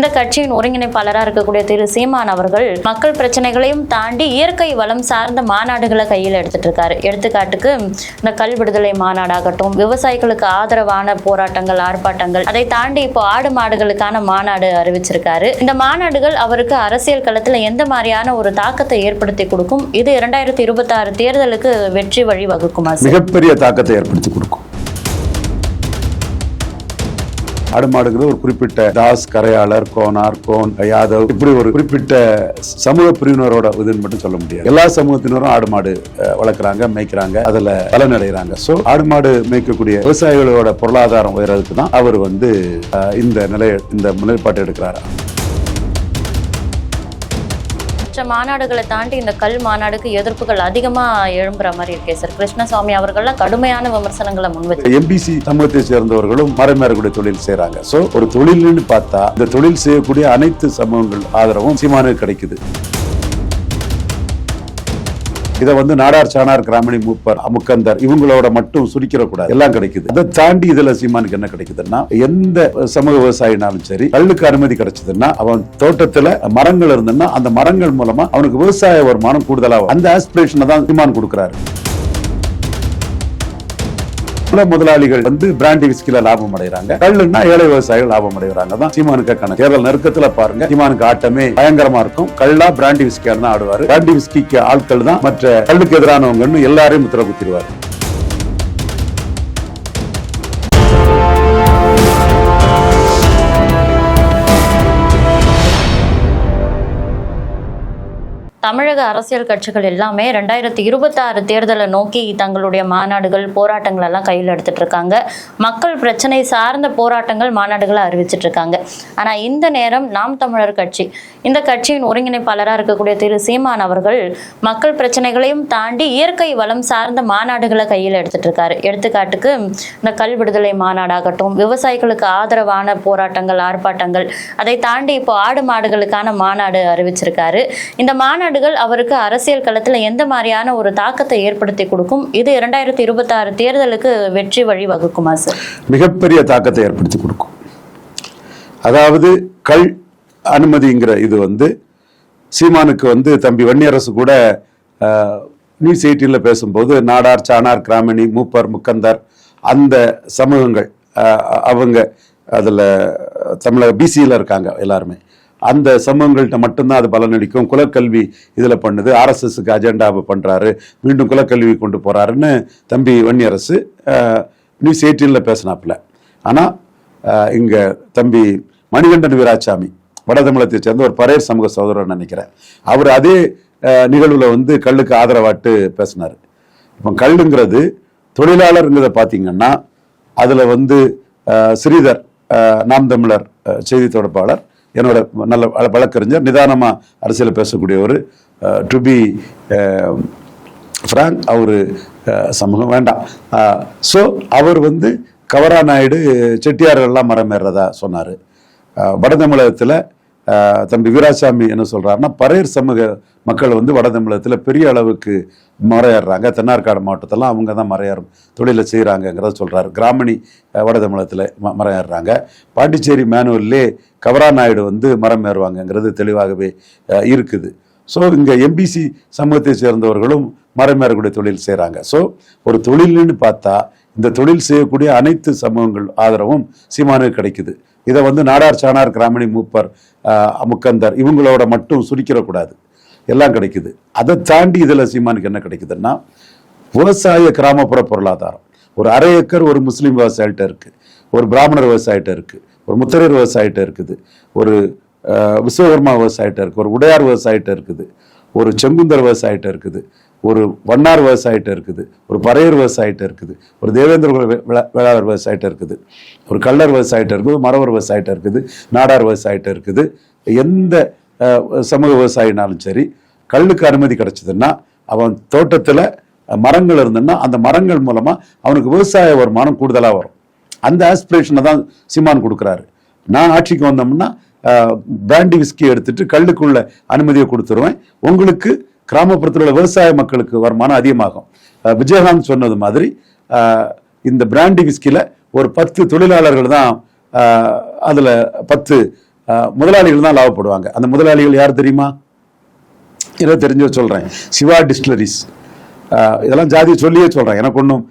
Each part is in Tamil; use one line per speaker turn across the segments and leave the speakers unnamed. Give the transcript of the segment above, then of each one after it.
இந்த கட்சியின் ஒருங்கிணைப்பாளராக இருக்கக்கூடிய திரு சீமான் அவர்கள் மக்கள் பிரச்சனைகளையும் தாண்டி இயற்கை வளம் சார்ந்த மாநாடுகளை கையில் எடுத்துட்டு இருக்காரு. எடுத்துக்காட்டுக்கு இந்த கல் விடுதலை மாநாடாகட்டும் விவசாயிகளுக்கு ஆதரவான போராட்டங்கள் ஆர்ப்பாட்டங்கள் அதை தாண்டி இப்போ ஆடு மாடுகளுக்கான மாநாடு அறிவிச்சிருக்காரு. இந்த மாநாடுகள் அவருக்கு அரசியல் களத்துல எந்த மாதிரியான ஒரு தாக்கத்தை ஏற்படுத்தி கொடுக்கும்? இது இரண்டாயிரத்தி இருபத்தி ஆறு தேர்தலுக்கு வெற்றி வழி வகுக்குமா சார்?
மிகப்பெரிய தாக்கத்தை ஏற்படுத்தி கொடுக்கும். ஆடு மாடுங்கிறது ஒரு குறிப்பிட்ட தாஸ் கரையாளர் கோனார் கோன் யாதவ் இப்படி ஒரு குறிப்பிட்ட சமூக பிரிவினரோட இதுன்னு மட்டும் சொல்ல முடியாது. எல்லா சமூகத்தினரும் ஆடு மாடு வளர்க்குறாங்க மேய்க்கிறாங்க அதில் பலனடைகிறாங்க. ஸோ ஆடு மாடு மேய்க்கக்கூடிய விவசாயிகளோட பொருளாதாரம் உயர்றதுக்கு தான் அவர் வந்து இந்த நிலைய இந்த முன்னேற்பாட்டை எடுக்கிறாரு?
மற்ற மாநாடுகளை தாண்டி இந்த கல் மாநாடுக்கு எதிர்ப்புகள் அதிகமா எழும்புற மாதிரி இருக்கே சார். கிருஷ்ணசாமி அவர்கள்லாம் கடுமையான விமர்சனங்களை முன்வச்சு
எம்பிசி சமூகத்தை சேர்ந்தவர்களும் மரமேறக்கூடிய தொழில் செய்யறாங்க சோ ஒரு தொழில்னு பார்த்தா இந்த தொழில் செய்யக்கூடிய அனைத்து சமூகங்கள் ஆதரவும் சீமானுக்கு கிடைக்குது. இதை வந்து நாடார் சாணார் கிராமணி மூப்பர் அமுக்கந்தர் இவங்களோட மட்டும் சுரிக்கிற கூடாது எல்லாம் கிடைக்குது. அதை தாண்டி இதுல சீமானுக்கு என்ன கிடைக்குதுன்னா எந்த சமூக விவசாயினாலும் சரி கல்லுக்கு அனுமதி கிடைச்சதுன்னா அவன் தோட்டத்துல மரங்கள் இருந்ததுன்னா அந்த மரங்கள் மூலமா அவனுக்கு விவசாய வருமானம் கூடுதலாகும் அந்த ஆஸ்பிரேஷனை தான் சீமான் கொடுக்குறாரு. சில முதலாளிகள் வந்து பிராண்டி விஸ்கில லாபம் அடைகிறாங்க கல்லுன்னா ஏழை விவசாயிகள் லாபம் அடைகிறாங்க. தான் சீமானுக்கு கணக்கு தேர்தல் நெருக்கத்துல பாருங்க. சீமானுக்கு ஆட்டமே பயங்கரமா இருக்கும். கல்லா பிராண்டி விஸ்கியா தான் ஆடுவாரு. பிராண்டி விஸ்கிக்கு ஆட்கள் தான் மற்ற கல்லுக்கு எதிரானவங்கன்னு எல்லாரையும் முத்திர குத்திடுவாரு.
தமிழக அரசியல் கட்சிகள் எல்லாமே ரெண்டாயிரத்தி இருபத்தாறு தேர்தலை நோக்கி தங்களுடைய மாநாடுகள் போராட்டங்கள் எல்லாம் கையில் எடுத்துட்டு இருக்காங்க. மக்கள் பிரச்சனை சார்ந்த போராட்டங்கள் மாநாடுகளை அறிவிச்சிட்டு இருக்காங்க. ஆனா இந்த நேரம் நாம் தமிழர் கட்சி இந்த கட்சியின் ஒருங்கிணைப்பாளராக இருக்கக்கூடிய திரு. சீமான் அவர்கள் மக்கள் பிரச்சனைகளையும் தாண்டி இயற்கை வளம் சார்ந்த மாநாடுகளை கையில் எடுத்துட்டு இருக்காரு. எடுத்துக்காட்டுக்கு இந்த கல் விடுதலை மாநாடாகட்டும் விவசாயிகளுக்கு ஆதரவான போராட்டங்கள் ஆர்ப்பாட்டங்கள் அதை தாண்டி இப்போ ஆடு மாடுகளுக்கான மாநாடு அறிவிச்சிருக்காரு. இந்த மாநாடு மாநாடுகள் அவருக்கு அரசியல் களத்தில் எந்த மாதிரியான ஒரு தாக்கத்தை ஏற்படுத்தி கொடுக்கும்? இது இரண்டாயிரத்தி இருபத்தி ஆறு தேர்தலுக்கு வெற்றி வழி வகுக்குமா சார்?
மிகப்பெரிய தாக்கத்தை ஏற்படுத்தி கொடுக்கும். அதாவது கல் அனுமதிங்கிற இது வந்து சீமானுக்கு வந்து தம்பி வன்னியரசு கூட அஹ், நியூஸ் எயிட்டீனில் பேசும்போது நாடார் சானார் கிராமணி மூப்பர் முக்கந்தர் அந்த சமூகங்கள் அவங்க அதில் தமிழக பிசியில் இருக்காங்க எல்லாருமே. அந்த சமூகங்கள்கிட்ட மட்டும்தான் அது பலனளிக்கும். குலக்கல்வி இதில் பண்ணுது. ஆர்எஸ்எஸ்க்கு அஜெண்டாவை பண்ணுறாரு மீண்டும் குலக்கல்வி கொண்டு போகிறாருன்னு தம்பி வன்னியரசு நியூஸ் எயிட்டீனில் பேசினாப்புல. ஆனால் இங்கே தம்பி மணிகண்டன் வீராசாமி வடதமிழத்தை சேர்ந்த ஒரு பரையர் சமூக சகோதரர் நினைக்கிறேன். அவர் அதே நிகழ்வில் வந்து கல்லுக்கு ஆதரவாட்டு பேசினார். இப்போ கல்லுங்கிறது தொழிலாளருங்கிறத பார்த்தீங்கன்னா அதில் வந்து ஸ்ரீதர் நாம் தமிழர் செய்தி தொடர்பாளர் என்னோட நல்ல வழக்கறிஞர் நிதானமாக அரசியல் பேசக்கூடியவர் டு பி ஃப்ராங்க் அவர் சமூகம் வேண்டாம். ஸோ அவர் வந்து கவரா நாயுடு செட்டியார்கள்லாம் மரமேறதா சொன்னார். வட தமிழகத்தில் தம்பி வீராசாமி என்ன சொல்கிறாருன்னா பரையர் சமூக மக்கள் வந்து வட தமிழகத்தில் பெரிய அளவுக்கு மறையாடுறாங்க தென்னார்காடு மாவட்டத்தெல்லாம் அவங்க தான் மறையாறும் தொழிலை செய்கிறாங்கங்கிறத சொல்கிறாரு கிராமணி வட தமிழகத்தில் ம மறையாடுறாங்க பாண்டிச்சேரி மேனுவல்லே கவரா நாயுடு வந்து மரம் ஏறுவாங்கங்கிறது தெளிவாகவே இருக்குது. ஸோ இங்கே எம்பிசி சமூகத்தை சேர்ந்தவர்களும் மரமேறக்கூடிய தொழில் செய்கிறாங்க ஸோ ஒரு தொழில்னு பார்த்தா இந்த தொழில் செய்யக்கூடிய அனைத்து சமூகங்கள் ஆதரவும் சீமானுக்கு கிடைக்குது. இதை வந்து நாடார் சானார் கிராமணி மூப்பர் முக்கந்தர் இவங்களோட மட்டும் சுருக்கிடக்கூடாது எல்லாம் கிடைக்குது. அதை தாண்டி இதில் சீமானுக்கு என்ன கிடைக்குதுன்னா விவசாய கிராமப்புற பொருளாதாரம். ஒரு அரை ஏக்கர் ஒரு முஸ்லீம் விவசாயிட்ட இருக்கு ஒரு பிராமணர் விவசாயிட்ட இருக்கு ஒரு முத்தரையர் விவசாயிட்ட இருக்குது ஒரு விஸ்வகர்மா விவசாயிட்ட இருக்குது ஒரு உடையார் விவசாயிட்ட இருக்குது ஒரு செங்குந்தர் விவசாயிட்ட இருக்குது ஒரு வண்ணார் விவசாயிட்ட இருக்குது ஒரு பறையர் விவசாயிட்ட இருக்குது ஒரு தேவேந்திர குல வேளாளர் விவசாயிட்ட இருக்குது ஒரு கள்ளர் விவசாயிட்ட இருக்குது ஒரு மரவர் விவசாயிட்ட இருக்குது நாடார் விவசாயிட்ட இருக்குது. எந்த சமூக விவசாயினாலும் சரி கல்லுக்கு அனுமதி கிடைச்சதுன்னா அவன் தோட்டத்தில் மரங்கள் இருந்ததுன்னா அந்த மரங்கள் மூலமாக அவனுக்கு விவசாய வருமானம் கூடுதலாக வரும். அந்த ஆஸ்பிரேஷனை தான் சிமான் கொடுக்குறாரு. நான் ஆட்சிக்கு வந்தோம்னா பிராண்டி விஸ்கி எடுத்துட்டு கல்லுக்குள்ள அனுமதியை கொடுத்துருவேன். உங்களுக்கு கிராமப்புறத்தில் உள்ள விவசாய மக்களுக்கு வருமானம் அதிகமாகும். விஜயகாந்த் சொன்னது மாதிரி இந்த பிராண்டி விஸ்கில ஒரு பத்து தொழிலாளர்கள் தான் அதில் பத்து முதலாளிகள் தான் லாபப்படுவாங்க. அந்த முதலாளிகள் யார் தெரியுமா? இதை தெரிஞ்ச சொல்கிறேன் சிவா டிஸ்டிலரிஸ். இதெல்லாம் ஜாதியை சொல்லியே சொல்கிறேன் எனக்கு ஒன்றும்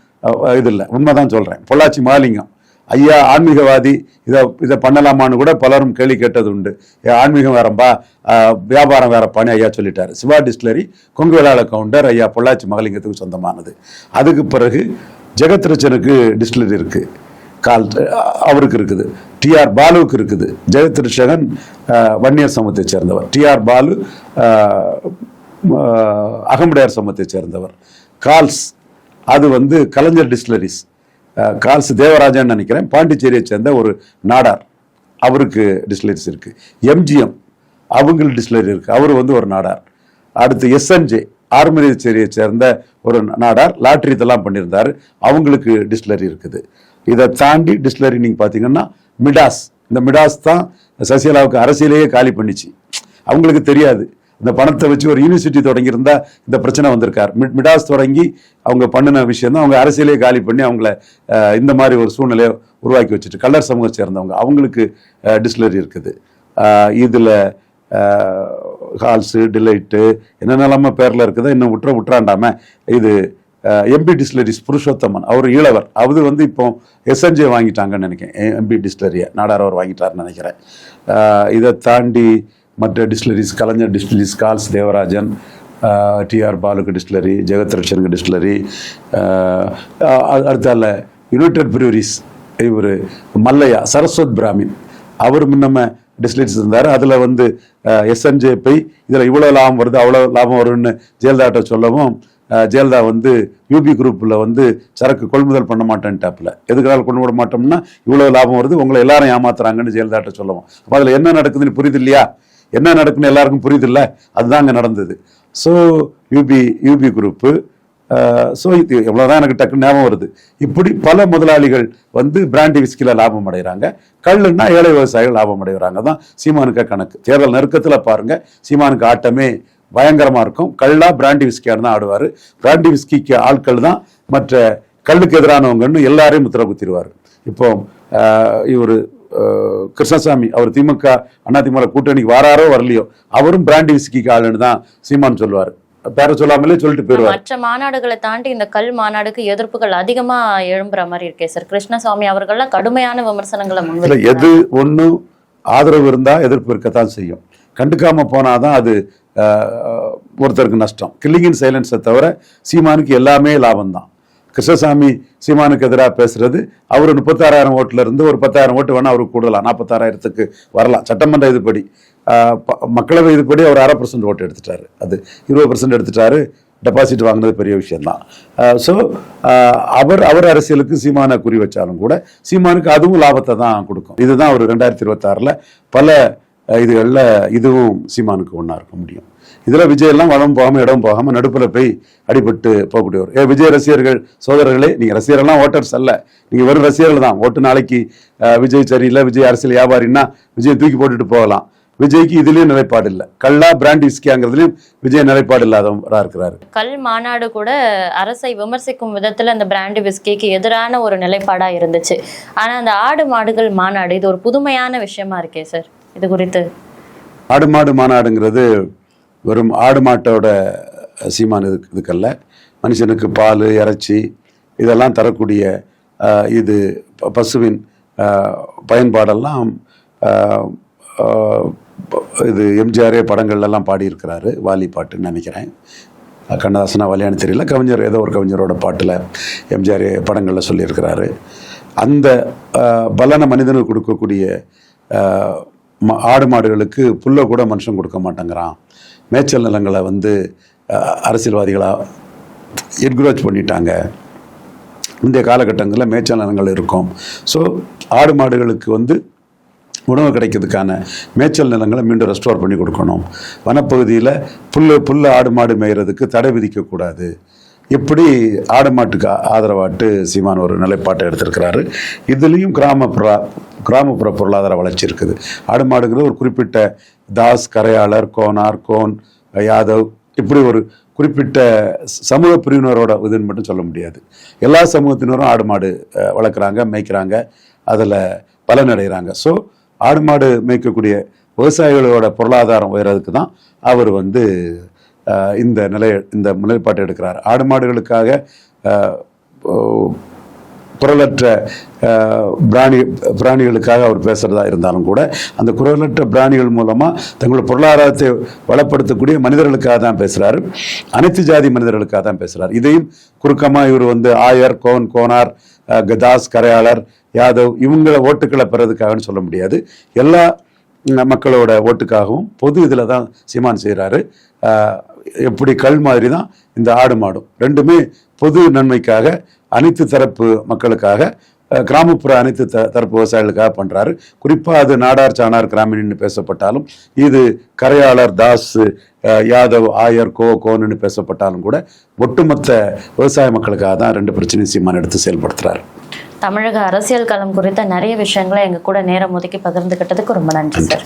இது இல்லை. உண்மைதான் சொல்கிறேன் பொள்ளாச்சி மாலிங்கம். ஐயா ஆன்மீகவாதி இதை இதை பண்ணலாமான்னு கூட பலரும் கேள்வி கேட்டது உண்டு ஆன்மீகம் வேறம்பா வியாபாரம் வேற பணி ஐயா சொல்லிட்டார். சிவா டிஸ்டிலரி கொங்கு வேளாள கவுண்டர் ஐயா பொள்ளாச்சி மகளிங்கத்துக்கு சொந்தமானது. அதுக்கு பிறகு ஜெகத்ரட்சனுக்கு டிஸ்டிலரி இருக்கு. கால் அவருக்கு இருக்குது. டிஆர் பாலுவுக்கு இருக்குது. ஜெகத்ரிஷகன் அஹ், வன்னியர் சமூகத்தை சேர்ந்தவர். டிஆர் பாலு அகமுடையார் சமூகத்தை சேர்ந்தவர். கால்ஸ் அது வந்து கலைஞர் டிஸ்டிலரிஸ். கால்ஸ் தேவராஜன் நினைக்கிறேன். பாண்டிச்சேரியை சேர்ந்த ஒரு நாடார். அவருக்கு டிஸ்லரிஸ் இருக்கு. எம்ஜிஎம் அவங்களுக்கு டிஸ்லரி இருக்கு. அவர் வந்து ஒரு நாடார். அடுத்து எஸ்என்ஜே ஆர்மரிச்சேரியை சேர்ந்த ஒரு நாடார். லாட்ரி இதெல்லாம் பண்ணியிருந்தார். அவங்களுக்கு டிஸ்லரி இருக்குது. இதை தாண்டி டிஸ்லரி நீங்கள் பார்த்தீங்கன்னா மிடாஸ். இந்த மிடாஸ் தான் சசிகலாவுக்கு அரசியலேயே காலி பண்ணிச்சு. அவங்களுக்கு தெரியாது. இந்த பணத்தை வச்சு ஒரு யூனிவர்சிட்டி தொடங்கியிருந்தா இந்த பிரச்சனை வந்திருக்கார். மிட்- மிடாஸ் தொடங்கி அவங்க பண்ணின விஷயம் தான் அவங்க அரசியலே காலி பண்ணி அவங்கள இந்த மாதிரி ஒரு சூழ்நிலையை உருவாக்கி வச்சுட்டு கல்லர் சமூகம் சேர்ந்தவங்க. அவங்களுக்கு டிஸ்லரி இருக்குது. இதில் ஹால்ஸு டிலைட்டு என்னென்னலாம பேரில் இருக்குதோ இன்னும் விட்டுற விட்டுறாண்டாம இது எம்பி டிஸ்லரிஸ் புருஷோத்தமன் அவர் ஈழவர். அவர் வந்து இப்போ எஸ்என்ஜே வாங்கிட்டாங்கன்னு நினைக்கிறேன். எம்பி டிஸ்லரியை நாடார் அவர் வாங்கிட்டாருன்னு நினைக்கிறேன். இதை தாண்டி மற்ற distilleries Kalaignar distilleries Kals Devarajan TR பாலுக்கு டிஸ்டிலரி ஜெகத்ரட்சனுக்கு டிஸ்டிலரி அடுத்தால யுனைடெட் பிரிவரிஸ் இவர் மல்லையா சரஸ்வத் பிராமின். அவர் முன்னம டிஸ்டிலரிஸ் இருந்தார். அதில் வந்து எஸ்என்ஜே போய் இதில் இவ்வளோ லாபம் வருது அவ்வளோ லாபம் வரும்னு ஜெயலலிதாட்ட சொல்லவும் ஜெயலலிதா வந்து யூபி குரூப்பில் வந்து சரக்கு கொள்முதல் பண்ண மாட்டேன்ட்டாப்புல. எதுக்காக கொண்டு விட மாட்டோம்னா இவ்வளோ லாபம் வருது உங்களை எல்லாரும் ஏமாத்துறாங்கன்னு ஜெயலலிதாட்ட சொல்லவும். அப்போ அதில் என்ன நடக்குதுன்னு புரியுது இல்லையா? என்ன நடக்குன்னு எல்லாருக்கும் புரியுது இல்ல அதுதான் அங்கே நடந்தது so UP UP group so இது எவ்வளோதான் எனக்கு டக்குன்னு ஞாபகம் வருது. இப்படி பல முதலாளிகள் வந்து பிராண்டி விஸ்கில லாபம் அடைகிறாங்க. கல்லுன்னா ஏழை விவசாயிகள் லாபம் அடைகிறாங்க. தான் சீமானுக்க கணக்கு. தேர்தல் நெருக்கத்தில் பாருங்க. சீமானுக்கு ஆட்டமே பயங்கரமாக இருக்கும். கல்லா பிராண்டி விஸ்கியாக தான் ஆடுவார். பிராண்டி விஸ்கிக்கு ஆட்கள் தான் மற்ற கல்லுக்கு எதிரானவங்கன்னு எல்லாரையும் முத்திர குத்திடுவார் இப்போ இவர் கிருஷ்ணசாமி அவர் திமுக அதிமுக கூட்டணிக்கு வாராரோ வரலையோ அவரும் பிராண்டி விஸ்கிக்கு ஆளுன்னு தான் சீமான் சொல்லுவார். பேர சொல்லாமலே சொல்லிட்டு போயிடுவார்.
மற்ற மாநாடுகளை தாண்டி இந்த கல் மாநாடுக்கு எதிர்ப்புகள் அதிகமா எழும்புற மாதிரி இருக்கே சார். கிருஷ்ணசாமி அவர்கள்லாம் கடுமையான விமர்சனங்களை முன்வைக்கிறாங்க
எது ஒண்ணு ஆதரவு இருந்தா எதிர்ப்பு இருக்கத்தான் செய்யும். கண்டுக்காம போனாதான் அது ஒருத்தருக்கு நஷ்டம். கில்லிங் இன் சைலன்ஸை தவிர சீமானுக்கு எல்லாமே லாபம் தான் கிருஷ்ணசாமி சீமானுக்கு எதிராக பேசுறது. அவர் முப்பத்தாறாயிரம் ஓட்டுல இருந்து ஒரு பத்தாயிரம் ஓட்டு வேணா அவருக்கு கூடலாம். நாற்பத்தாறாயிரத்துக்கு வரலாம். சட்டமன்ற இதுபடி ப- மக்களவை இதுபடி அவர் அரை பர்சன்ட் ஓட்டு எடுத்துட்டாரு. அது இருபது பர்சன்ட் எடுத்துட்டாரு. டெபாசிட் வாங்கினது பெரிய விஷயம்தான். ஸோ அவர் அவர் அரசியலுக்கு சீமானை குறி வச்சாலும் கூட சீமானுக்கு அதுவும் லாபத்தை தான் கொடுக்கும். இதுதான் அவர் ரெண்டாயிரத்தி இருபத்தாறில் பல இதுகளில் இதுவும் சீமானுக்கு ஒன்றா இருக்க முடியும். இதில் விஜய் எல்லாம் வளம் போகாமல் இடம் போகாமல் நடுப்புல போய் அடிபட்டு போகக்கூடியவர். ஏ விஜய் ரசிகர்கள் சோதரர்களே நீங்கள் ரசிகரெல்லாம் ஓட்டர்ஸ் அல்ல. நீங்கள் வெறும் ரசிகர்கள் தான். ஓட்டு நாளைக்கு விஜய் சரியில்லை விஜய் அரசியல் வியாபாரின்னா விஜய் தூக்கி போட்டுட்டு போகலாம். விஜய்க்கு இதுலயும் நிலைப்பாடு இல்லை. கல்லா பிராண்ட் விஸ்கியாங்கிறதுலயும் விஜய் நிலைப்பாடு இல்லாதவரா இருக்கிறாரு.
கல் மாநாடு கூட அரசை விமர்சிக்கும் விதத்துல இந்த பிராண்டி விஸ்கிக்கு எதிரான ஒரு நிலைப்பாடா இருந்துச்சு. ஆனா அந்த ஆடு மாடுகள் மாநாடு இது ஒரு புதுமையான விஷயமா இருக்கே சார். இது குறித்து.
ஆடு மாடு மாநாடுங்கிறது வெறும் ஆடு மாட்டோட சீமான் இது இதுக்கல்ல. மனுஷனுக்கு பால் இறைச்சி இதெல்லாம் தரக்கூடிய இது ப- பசுவின் பயன்பாடெல்லாம் இது எம்ஜிஆரே படங்கள்லாம் பாடியிருக்கிறாரு. வாலி பாட்டுன்னு நினைக்கிறேன். கண்ணதாசனா வலியான்னு தெரியல. கவிஞர் ஏதோ ஒரு கவிஞரோட பாட்டில் எம்ஜிஆர் படங்களில் சொல்லியிருக்கிறாரு. அந்த பலன மனிதனுக்கு கொடுக்கக்கூடிய ம- ஆடு மாடுகளுக்கு புல்லை கூட மனுஷன் கொடுக்க மாட்டேங்கிறான். மேய்ச்சல் நிலங்களை வந்து அரசியல்வாதிகளாக அரசியல்வாதிகளா என்கரேஜ் பண்ணிட்டாங்க. முந்தைய காலகட்டங்களில் மேய்ச்சல் நிலங்கள் இருக்கும். ஸோ ஆடு மாடுகளுக்கு வந்து உணவு கிடைக்கிறதுக்கான மேய்ச்சல் நிலங்களை மீண்டும் ரெஸ்டோர் பண்ணி கொடுக்கணும். வனப்பகுதியில் புல் புல்லு ஆடு மாடு மேய்கிறதுக்கு தடை விதிக்கக்கூடாது. இப்படி ஆடு மாட்டுக்கு ஆதரவாட்டு சீமான் ஒரு நிலைப்பாட்டை எடுத்திருக்கிறாரு. இதுலேயும் கிராமப்புற கிராமப்புற பொருளாதார வளர்ச்சி இருக்குது. ஆடு மாடுங்கிறது ஒரு குறிப்பிட்ட தாஸ் கரையாளர் கோனார் கோன் யாதவ் இப்படி ஒரு குறிப்பிட்ட சமூக பிரிவினரோட இதுன்னு மட்டும் சொல்ல முடியாது. எல்லா சமூகத்தினரும் ஆடு மாடு வளர்க்குறாங்க மேய்க்கிறாங்க அதில் பலனடைகிறாங்க. ஸோ ஆடு மாடு மேய்க்கக்கூடிய விவசாயிகளோட பொருளாதாரம் உயர்றதுக்கு தான் அவர் வந்து இந்த நிலைய இந்த நிலைப்பாட்டை எடுக்கிறார். ஆடு மாடுகளுக்காக குரலற்ற பிராணி பிராணிகளுக்காக அவர் பேசுகிறதா இருந்தாலும் கூட அந்த குரலற்ற பிராணிகள் மூலமாக தங்களோட பொருளாதாரத்தை வளப்படுத்தக்கூடிய மனிதர்களுக்காக தான் பேசுகிறாரு அனைத்து ஜாதி மனிதர்களுக்காக தான் பேசுகிறார் இதையும் குறுக்கமாக இவர் வந்து ஆயர் கோன் கோனார் கதாஸ் கரையாளர் யாதவ் இவங்கள ஓட்டுக்களை பெறதுக்காகன்னு சொல்ல முடியாது. எல்லா மக்களோட ஓட்டுக்காகவும் பொது இதில் தான் சீமான் செய்கிறாரு எப்படி கல் மாதிரி தான் இந்த ஆடு மாடும். ரெண்டுமே பொது நன்மைக்காக அனைத்து தரப்பு மக்களுக்காக கிராமப்புற அனைத்து த தரப்பு விவசாயிகளுக்காக பண்றாரு. குறிப்பா அது நாடார் சானார் கிராமின்னு பேசப்பட்டாலும் இது கரையாளர் தாஸ் யாதவ் ஆயர் கோ கோன்னு பேசப்பட்டாலும் கூட ஒட்டுமொத்த விவசாய மக்களுக்காக தான் ரெண்டு பிரச்சனையும் சீமான் எடுத்து செயல்படுத்துறாரு.
தமிழக அரசியல் களம் குறித்த நிறைய விஷயங்களை எங்க கூட நேரம் ஒதுக்கி பகிர்ந்துகிட்டதுக்கு ரொம்ப நன்றி. சார்.